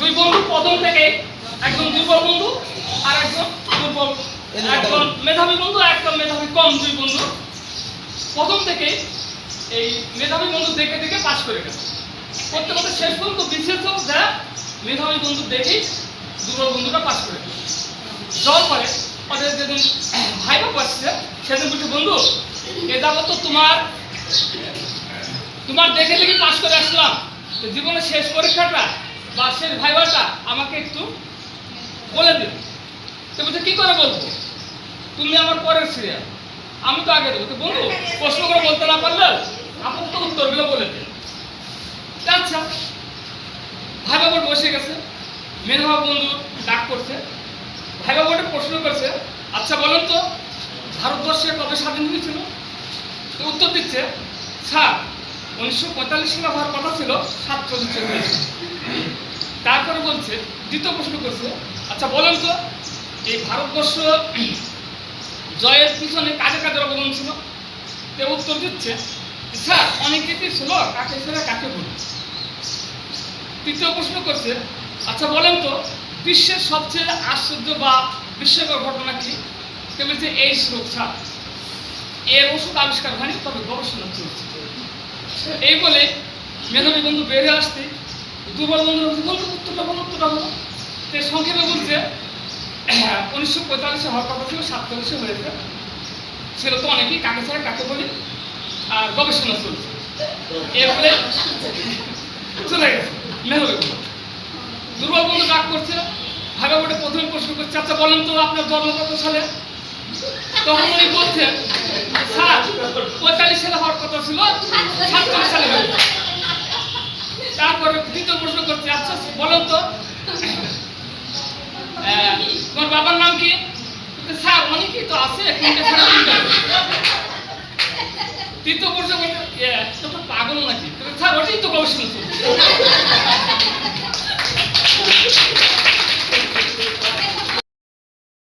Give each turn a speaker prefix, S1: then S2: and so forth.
S1: দুই বন্ধু প্রথম থেকে একজন দুর্বল বন্ধু আর একজন দুর্বল। একজন মেধাবী বন্ধু একজন মেধাবী কম দুই বন্ধু। প্রথম থেকে এই মেধাবী বন্ধু দেখে দেখে পাশ করে গেছে। করতে করতে শেষ পর্যন্ত বিশেষ হোক মেধাবী বন্ধু দেখেই দুর্বল বন্ধুটা পাশ করে গেছে। যাওয়ার পরে ওদের যেদিন ভাইবা বসছে সেদিন বলছে বন্ধু এ যাবত তোমার তোমার দেখে দেখে পাশ করে আসলাম। জীবনের শেষ পরীক্ষাটা বা শেষ ভাইবাটা আমাকে একটু বলে দিন তো বলছে, কি করে বলব? তুমি আমার পরের সিরিয়াল আমি তো আগে দেবো। তো বন্ধু প্রশ্ন করে বলতে না পারলে আপাতত উত্তরগুলো বলে দিন আচ্ছা ভাইবা বোর্ড বসে গেছে। মেনহা বন্ধু ডাক করছে। ভাইবা বোর্ডে প্রশ্ন করছে আচ্ছা বলেন তো, ভারতবর্ষে কবে স্বাধীন হয়েছিল? তো উত্তর দিচ্ছে, স্যার, উনিশশো পঁয়তাল্লিশ সালে হওয়ার কথা ছিল সাতচল্লিশে হয়েছে তারপরে বলছে, দ্বিতীয় প্রশ্ন করছে আচ্ছা বলেন তো, এই ভারতবর্ষ জয়ের পিছনে কাজে কাজের অবদান ছিল? তে উত্তর দিচ্ছে, স্যার, অনেক কিছু ছিল, কাকে ছেড়ে কাকে বলি তৃতীয় প্রশ্ন করছে আচ্ছা বলেন তো, বিশ্বের সবচেয়ে আশ্চর্য বা বিস্ময়কর ঘটনা কি? কে বলছে, এই রোগ স্যার। এর ওষুধ আবিষ্কার হয়নি, তবে গবেষণা চলছে। এই বলে মেধাবী বন্ধু বেরিয়ে আসতে বন্ধু বলছে, উত্তরটা বলো উত্তরটা বলো তো সংক্ষেপে বলছে উনিশশো পঁয়তাল্লিশে হওয়ার কথা ছিল সাতচল্লিশে হয়েছে। ছিল তো অনেকেই কাকে ছাড়া কাকে বলি? আর গবেষণা চলছে। এর ফলে চলে গেছে মেধাবী দুর্বল বন্ধু ডাক করছে? ভাগা বোর্ডে প্রথমে প্রশ্ন করছে আচ্ছা বলেন তো আপনার জন্ম কত সালে? তখন উনি বলছেন স্যার পঁয়তাল্লিশ সালে হওয়ার কথা ছিল সাতচল্লিশ সালে হয়েছে তারপরে দ্বিতীয় প্রশ্ন করছে বলেন তো। আহ, তোমার বাবার নাম কি? বলছে, স্যার অনেকেই তো আছে তুই তো তিনটে তৃতীয় প্রশ্ন তো তো পাগল নাকি? বলছে, স্যার ওটাই তো গবেষণা